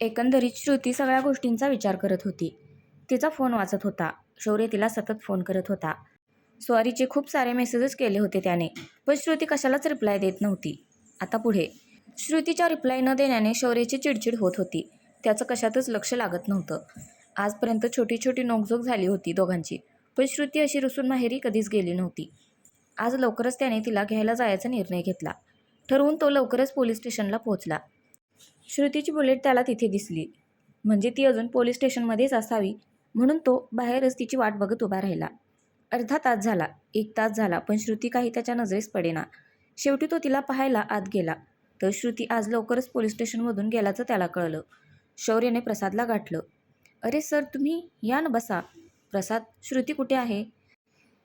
एकंदरीत श्रुती सगळ्या गोष्टींचा विचार करत होती. तिचा फोन वाचत होता. शौर्य तिला सतत फोन करत होता. स्वारीचे खूप सारे मेसेजेस केले होते त्याने पण श्रुती कशालाच रिप्लाय देत नव्हती. आता पुढे. श्रुतीच्या रिप्लाय न देण्याने शौर्यची चिडचिड होत होती. त्याचं कशातच लक्ष लागत नव्हतं. आजपर्यंत छोटी छोटी नोकझोक झाली होती दोघांची पण श्रुती अशी रुसून माहेरी कधीच गेली नव्हती. आज लवकरच त्याने तिला घ्यायला जायचा निर्णय घेतला. ठरवून तो लवकरच पोलीस स्टेशनला पोहोचला. श्रुतीची बुलेट त्याला तिथे दिसली. म्हणजे ती अजून पोलीस स्टेशनमध्येच असावी म्हणून तो बाहेरच तिची वाट बघत उभा राहिला. अर्धा तास झाला एक तास झाला पण श्रुती काही त्याच्या नजरेस पडेना. शेवटी तो तिला पाहायला आत गेला. तर श्रुती आज लवकरच पोलीस स्टेशनमधून गेल्याचं त्याला कळलं. शौर्यने प्रसादला गाठलं. अरे सर तुम्ही या ना बसा. प्रसाद श्रुती कुठे आहे?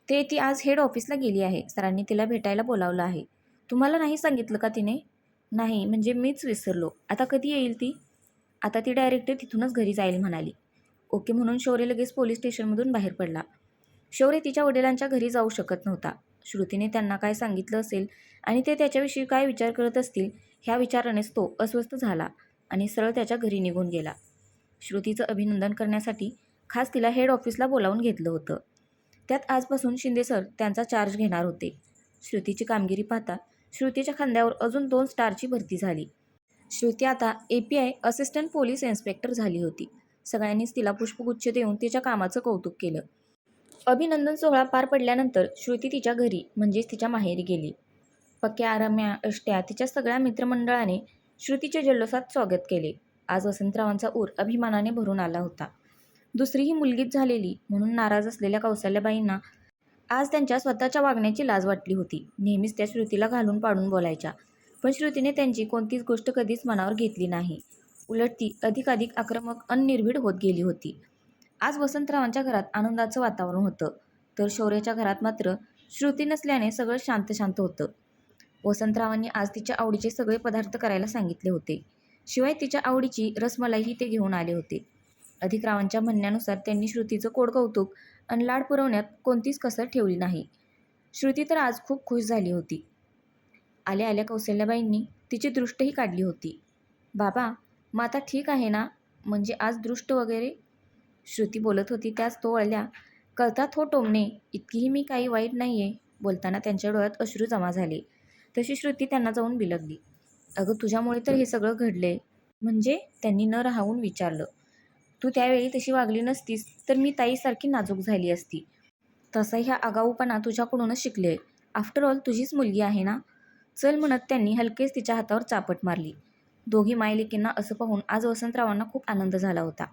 ते ती आज हेड ऑफिसला गेली आहे. सरांनी तिला भेटायला बोलावलं आहे. तुम्हाला नाही सांगितलं का तिने? नाही म्हणजे मीच विसरलो. आता कधी येईल ती? आता ती डायरेक्ट तिथूनच घरी जाईल म्हणाली. ओके म्हणून शौर्य लगेच पोलीस स्टेशनमधून बाहेर पडला. शौर्य तिच्या वडिलांच्या घरी जाऊ शकत नव्हता. श्रुतीने त्यांना काय सांगितलं असेल आणि ते त्याच्याविषयी काय विचार करत असतील ह्या विचारानेच तो अस्वस्थ झाला आणि सरळ त्याच्या घरी निघून गेला. श्रुतीचं अभिनंदन करण्यासाठी खास तिला हेड ऑफिसला बोलावून घेतलं होतं. त्यात आजपासून शिंदे सर त्यांचा चार्ज घेणार होते. श्रुतीची कामगिरी पाहता श्रुतीच्या खांद्यावर अजून दोन स्टारची भरती झाली. श्रुती आता A P I assistant police inspector झाली होती. सगळ्यांनीच तिला पुष्पगुच्छ देऊन तिच्या कामाचं कौतुक केलं. अभिनंदन सोहळा पार पडल्यानंतर श्रुती तिच्या घरी म्हणजेच तिच्या माहेरी गेली. पक्या रम्या अष्ट्या तिच्या सगळ्या मित्रमंडळाने श्रुतीच्या जल्लोषात स्वागत केले. आज वसंतरावांचा ऊर अभिमानाने भरून आला होता. दुसरीही मुलगीच झालेली म्हणून नाराज असलेल्या कौशल्याबाईंना आज त्यांच्या स्वतःच्या वागण्याची लाज वाटली होती. नेहमीच त्या श्रुतीला घालून पाडून बोलायच्या. पण श्रुतीने त्यांची कोणतीच गोष्ट कधीच मनावर घेतली नाही. उलट ती अधिकाधिक आक्रमक अनिर्भीड होत गेली होती. आज वसंतरावांच्या घरात आनंदाचं वातावरण होतं. तर शौर्याच्या घरात मात्र श्रुती नसल्याने सगळं शांत शांत होतं. वसंतरावांनी आज तिच्या आवडीचे सगळे पदार्थ करायला सांगितले होते. शिवाय तिच्या आवडीची रसमलाईही ते घेऊन आले होते. अधिकरावांच्या म्हणण्यानुसार त्यांनी श्रुतीचं कोड कौतुक आणि लाड पुरवण्यात कोणतीच कसर ठेवली नाही. श्रुती तर आज खूप खुश झाली होती. आल्या आल्या कौशल्याबाईंनी तिची दृष्टही काढली होती. बाबा माता ठीक आहे ना? म्हणजे आज दृष्ट वगैरे? श्रुती बोलत होती. त्याच तो वळल्या कळतात हो टोमणे इतकीही मी काही वाईट नाही आहे बोलताना त्यांच्या डोळ्यात अश्रू जमा झाले. तशी श्रुती त्यांना जाऊन बिलगली. अगं तुझ्यामुळे तर हे सगळं घडले म्हणजे त्यांनी न राहून विचारलं. तू त्यावेळी तशी वागली नसतीस तर मी ताईसारखी नाजूक झाली असती. तसा ह्या आगाऊपणा तुझ्याकडूनच शिकले. आफ्टर ऑल तुझीच मुलगी आहे ना? चल म्हणत त्यांनी हलकेच तिच्या हातावर चापट मारली. दोघी मायलेकींना असं पाहून आज वसंतरावांना खूप आनंद झाला होता.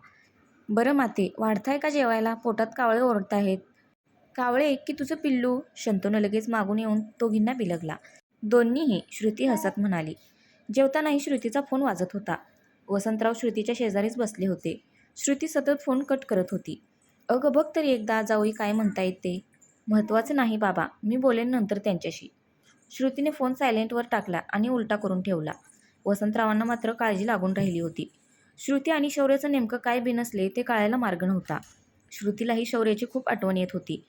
बरं माते वाढताय का जेवायला? पोटात कावळे ओरडत आहेत कावळे की तुझं पिल्लू? शंतनू लगेच मागून येऊन दोघींना बिलगला. दोन्हीही श्रुती हसत म्हणाली. जेवतानाही श्रुतीचा फोन वाजत होता. वसंतराव श्रुतीच्या शेजारीच बसले होते. श्रुती सतत फोन कट करत होती. अगं बघ तरी एकदा जाऊई काय म्हणता येते. महत्त्वाचं नाही बाबा मी बोलेन नंतर त्यांच्याशी. श्रुतीने फोन सायलेंटवर टाकला आणि उलटा करून ठेवला. वसंतरावांना मात्र काळजी लागून राहिली होती. श्रुती आणि शौर्याचं नेमकं काय बिनसले ते कळायला मार्ग नव्हता. श्रुतीलाही शौर्याची खूप आठवण येत होती.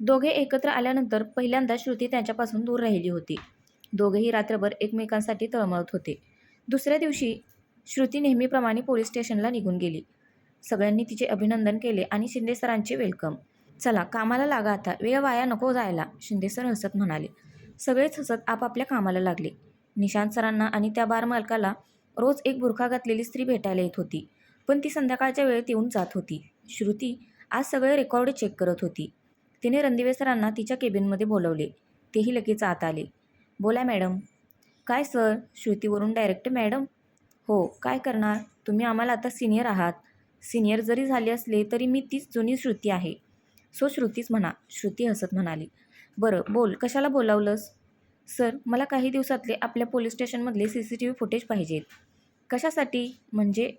दोघे एकत्र आल्यानंतर पहिल्यांदा श्रुती त्यांच्यापासून दूर राहिली होती. दोघेही रात्रभर एकमेकांसाठी तळमळत होते. दुसऱ्या दिवशी श्रुती नेहमीप्रमाणे पोलीस स्टेशनला निघून गेली. सगळ्यांनी तिचे अभिनंदन केले आणि शिंदे सरांचे वेलकम चला कामाला लागा आता. वेळ वाया नको जायला शिंदे सर हसत म्हणाले. सगळेच हसत आपापल्या कामाला लागले. निशांत सरांना आणि त्या बार मालकाला रोज एक बुरखा घातलेली स्त्री भेटायला येत होती. पण ती संध्याकाळच्या वेळेत येऊन जात होती. श्रुती आज सगळे रेकॉर्ड चेक करत होती. तिने रणदिवे सरांना तिच्या केबिनमध्ये बोलवले. तेही लगेच आत आले. बोला मॅडम काय सर श्रुतीवरून डायरेक्ट मॅडम हो काय करणार? तुम्ही आम्हाला आता सिनियर आहात. सिनियर जरी झाले असले तरी मी तीच जुनी श्रुती आहे. सो श्रुतीच म्हणा श्रुती हसत म्हणाली. बरं बोल कशाला बोलावलंस? सर मला काही दिवसातले आपल्या police स्टेशनमधले C C T V footage पाहिजेत. कशासाठी? म्हणजे?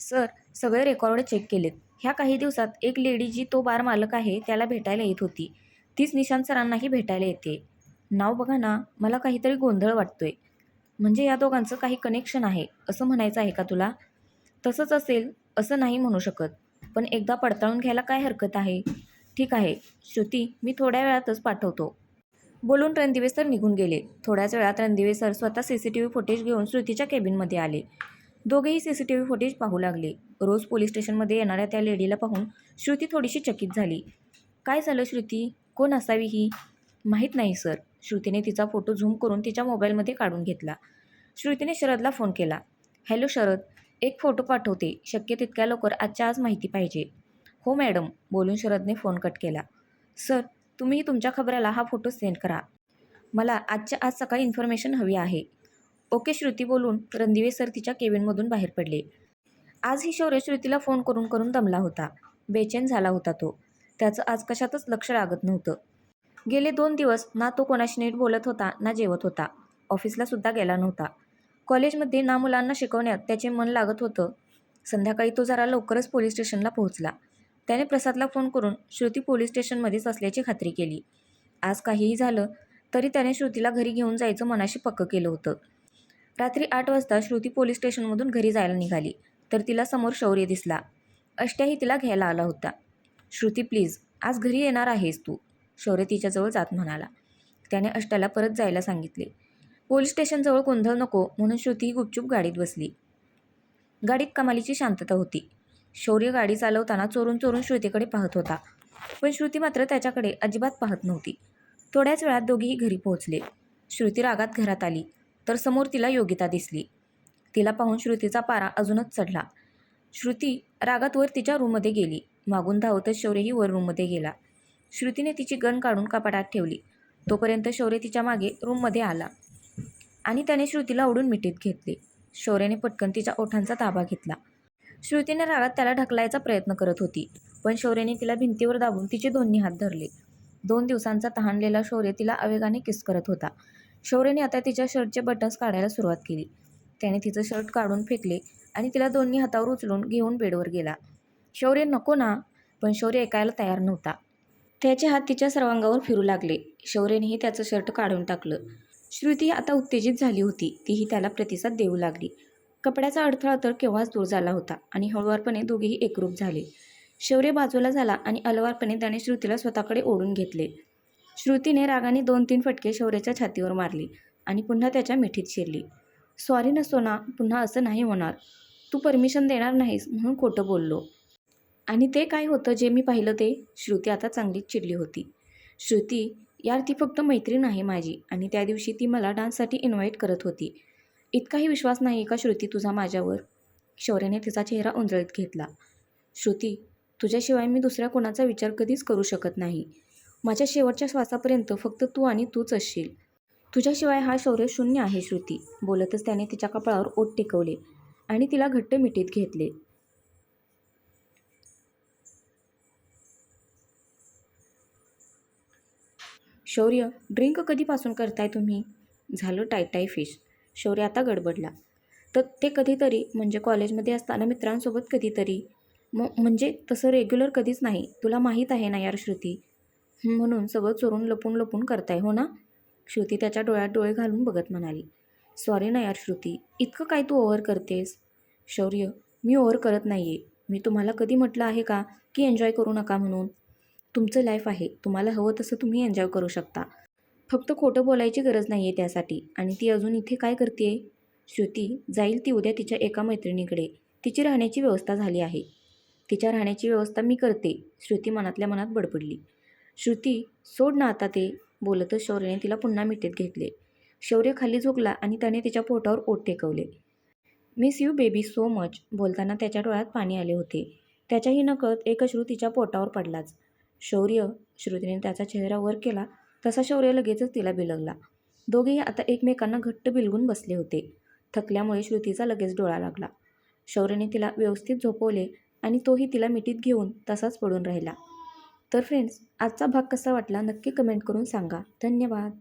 सर सगळे रेकॉर्ड चेक केलेत. ह्या काही दिवसात एक लेडी जी तो बार मालक आहे त्याला भेटायला येत होती. तीच निशांत सरांनाही भेटायला येते. नाव बघा ना मला काहीतरी गोंधळ वाटतोय. म्हणजे या दोघांचं काही कनेक्शन आहे असं म्हणायचं आहे का तुला? तसंच असेल. असं नाही म्हणू शकत. पण एकदा पडताळून घ्यायला काय हरकत आहे? ठीक आहे श्रुती मी थोड्या वेळातच पाठवतो. बोलून रणदिवे सर निघून गेले. थोड्याच वेळात रणदिवे सर स्वतः C C T V footage घेऊन श्रुतीच्या केबिनमध्ये आले. दोघेही C C T V footage पाहू लागले. रोज पोलीस स्टेशनमध्ये येणाऱ्या त्या लेडीला पाहून श्रुती थोडीशी चकित झाली. काय झालं श्रुती? कोण असावी ही? माहीत नाही सर. श्रुतीने तिचा फोटो झूम करून तिच्या मोबाईलमध्ये काढून घेतला. श्रुतीने शरदला फोन केला. हॅलो शरद. एक फोटो पाठवते. शक्य तितक्या लवकर आजच्या आज माहिती पाहिजे. हो मॅडम बोलून शरदने फोन कट केला. सर तुम्ही तुमच्या खबराला हा फोटो सेंड करा. मला आजच्या आज सकाळी इन्फॉर्मेशन हवी आहे. ओके श्रुती बोलून रणदिवे सर तिच्या केबिनमधून बाहेर पडले. आज ही शौर्य श्रुतीला फोन करून करून दमला होता. बेचैन झाला होता तो. त्याचं आज कशातच लक्ष लागत नव्हतं. गेले दोन दिवस ना तो कोणाशी नीट बोलत होता ना जेवत होता. ऑफिसला सुद्धा गेला नव्हता. कॉलेजमध्ये ना मुलांना शिकवण्यात त्याचे मन लागत होतं. संध्याकाळी तो जरा लवकरच पोलीस स्टेशनला पोहोचला. त्याने प्रसादला फोन करून श्रुती पोलीस स्टेशनमध्येच असल्याची खात्री केली. आज काहीही झालं तरी त्याने श्रुतीला घरी घेऊन जायचं मनाशी पक्क केलं होतं. रात्री आठ वाजता श्रुती पोलीस स्टेशनमधून घरी जायला निघाली. तर तिला समोर शौर्य दिसला. अष्ट्याही तिला घ्यायला आला होता. श्रुती प्लीज आज घरी येणार आहेस तू शौर्य तिच्याजवळ जात म्हणाला. त्याने अष्ट्याला परत जायला सांगितले. पोलीस स्टेशनजवळ गोंधळ नको म्हणून श्रुती गुपचूप गाडीत बसली. गाडीत कमालीची शांतता होती. शौर्य गाडी चालवताना चोरून चोरून श्रुतीकडे पाहत होता. पण श्रुती मात्र त्याच्याकडे अजिबात पाहत नव्हती. थोड्याच वेळात दोघेही घरी पोहोचले. श्रुती रागात घरात आली तर समोर तिला योगिता दिसली. तिला पाहून श्रुतीचा पारा अजूनच चढला. श्रुती रागात वर तिच्या रूममध्ये गेली. मागून धावतच शौर्यही वर रूममध्ये गेला. श्रुतीने तिची गण काढून कपाटात ठेवली. तोपर्यंत शौर्य तिच्यामागे रूममध्ये आला. आणि त्याने श्रुतीला ओढून मिठीत घेतले. शौर्याने पटकन तिच्या ओठांचा ताबा घेतला. श्रुतीने रागात त्याला ढकलायचा प्रयत्न करत होती पण शौर्याने तिला भिंतीवर दाबून तिचे दोन्ही हात धरले. दोन दिवसांचा तहानलेला शौर्य तिला आवेगाने किस करत होता. शौर्यने आता तिच्या शर्टचे बटन्स काढायला सुरुवात केली. त्याने तिचं शर्ट काढून फेकले आणि तिला दोन्ही हातावर उचलून घेऊन बेडवर गेला. शौर्य नको ना. पण शौर्य ऐकायला तयार नव्हता. त्याचे हात तिच्या सर्वांगावर फिरू लागले. शौर्यनेही त्याचं शर्ट काढून टाकलं. श्रुती आता उत्तेजित झाली होती. तीही त्याला प्रतिसाद देऊ लागली. कपड्याचा अडथळा तर केव्हाच दूर झाला होता आणि हळुवारपणे दोघेही एकरूप झाले. शौर्य बाजूला झाला आणि अलवारपणे त्याने श्रुतीला स्वतःकडे ओढून घेतले. श्रुतीने रागाने दोन तीन फटके शौर्याच्या छातीवर मारली आणि पुन्हा त्याच्या मिठीत शिरली. सॉरी ना पुन्हा असं नाही होणार. तू परमिशन देणार नाहीस म्हणून खोटं बोललो. आणि ते काय होतं जे मी पाहिलं ते? श्रुती आता चांगलीच चिडली होती. श्रुती यार ती फक्त मैत्रीण आहे माझी आणि त्या दिवशी ती मला डान्ससाठी इन्व्हाइट करत होती. इतकाही विश्वास नाही का श्रुती तुझा माझ्यावर? शौर्याने तिचा चेहरा उंजळीत घेतला. श्रुती तुझ्याशिवाय मी दुसऱ्या कोणाचा विचार कधीच करू शकत नाही. माझ्या शेवटच्या श्वासापर्यंत फक्त तू आणि तूच असशील. तुझ्याशिवाय हा शौर्य शून्य आहे श्रुती. बोलतच त्याने तिच्या कपाळावर ओठ टेकवले आणि तिला घट्ट मिठीत घेतले. शौर्य ड्रिंक कधीपासून करताय तुम्ही? झालं टायटाय फिश. शौर्य आता गडबडला. तर ते कधीतरी म्हणजे कॉलेजमध्ये असताना मित्रांसोबत कधीतरी. म म्हणजे तसं रेग्युलर कधीच नाही. तुला माहीत आहे ना यार श्रुती? म्हणून सगळं चोरून लपून लपून करताय हो ना? श्रुती त्याच्या डोळ्यात डोळे घालून बघत म्हणाली. सॉरी ना यार श्रुती इतकं काय तू ओव्हर करतेस? शौर्य मी ओव्हर करत नाही आहे मी तुम्हाला कधी म्हटलं आहे का की एन्जॉय करू नका म्हणून? तुमचं लाईफ आहे. तुम्हाला हवं तसं तुम्ही एन्जॉय करू शकता. फक्त खोटं बोलायची गरज नाही आहे त्यासाठी. आणि ती अजून इथे काय करते श्रुती जाईल ती उद्या तिच्या एका मैत्रिणीकडे. तिची राहण्याची व्यवस्था झाली आहे. तिच्या राहण्याची व्यवस्था मी करते. श्रुती मनातल्या मनात बडबडली. श्रुती सोड ना आता ते बोलतच शौर्यने तिला पुन्हा मिठीत घेतले. शौर्य खाली झोकला आणि त्याने तिच्या पोटावर ओट टेकवले. Miss you baby so much बोलताना त्याच्या डोळ्यात पाणी आले होते. त्याच्याही नकळत एक अश्रू तिच्या पोटावर पडलाच. शौर्य श्रुतीने त्याचा चेहरा वर केला. तसा शौर्य लगेचच तिला बिलगला. दोघेही आता एकमेकांना घट्ट बिलगून बसले होते. थकल्यामुळे श्रुतीचा लगेच डोळा लागला. शौर्यने तिला व्यवस्थित झोपवले आणि तोही तिला मिठीत घेऊन तसाच पडून राहिला. तर फ्रेंड्स आजचा भाग कसा वाटला नक्की कमेंट करून सांगा. धन्यवाद.